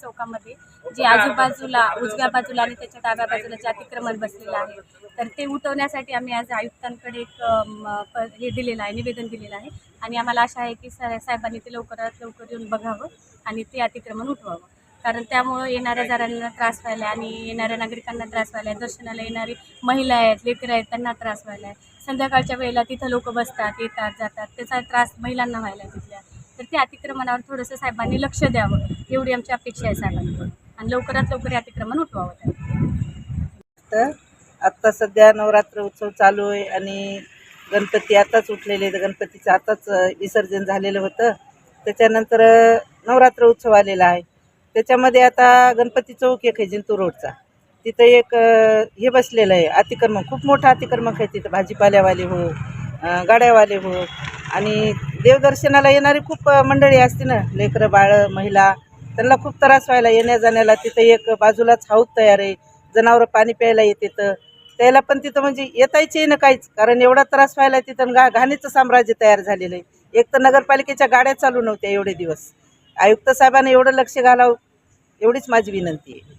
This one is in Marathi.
चौकामध्ये जे आजूबाजूला उजव्या बाजूला आणि त्याच्या डाव्या बाजूला जे अतिक्रमण बसलेलं आहे तर ते उठवण्यासाठी आम्ही आज आयुक्तांकडे एक हे दिलेलं आहे निवेदन दिलेलं आहे. आणि आम्हाला आशा आहे की सा- साहेबांनी ते लवकरात लवकर येऊन बघावं आणि ते अतिक्रमण उठवावं. कारण त्यामुळं येणाऱ्या जणांना त्रास व्हायला आहे आणि येणाऱ्या नागरिकांना त्रास व्हायला आहे. दर्शनाला येणारी महिला आहेत लेकरं आहेत त्यांना त्रास व्हायला आहे. संध्याकाळच्या वेळेला तिथं लोक बसतात येतात जातात. त्याचा त्रास महिलांना व्हायला तिथल्या तर त्या अतिक्रमणावर थोडंसं साहेबांनी लक्ष द्यावं. एवढी आमची अपेक्षा आहे साहेबांकडून. आणि लवकरात लवकर हे अतिक्रमण उठवावं तर आत्ता सध्या नवरात्र उत्सव चालू आहे आणि गणपती आताच उठलेले आहेत. गणपतीचं आताच विसर्जन झालेलं होतं. त्याच्यानंतर नवरात्र उत्सव आलेला आहे. त्याच्यामध्ये आता गणपती चौक एक आहे जिंतूर रोडचा. तिथं एक हे बसलेलं आहे. अतिक्रमण खूप मोठं अतिक्रमक आहे तिथं. भाजीपाल्यावाले हो गाड्यावाले हो आणि देवदर्शनाला येणारी खूप मंडळी असते ना लेकरं बाळं महिला त्यांना खूप त्रास व्हायला येण्या जाण्याला तिथं एक बाजूलाच हाऊस तयार आहे जनावरं पाणी प्यायला येते तर. त्याला पण तिथं म्हणजे येतायचे ना काहीच कारण एवढा त्रास व्हायला तिथं घा घाणीचं साम्राज्य तयार झालेलं आहे. एक तर नगरपालिकेच्या गाड्या चालू नव्हत्या एवढे दिवस. आयुक्त साहेबांना एवढं लक्ष घालावं एवढीच माझी विनंती आहे.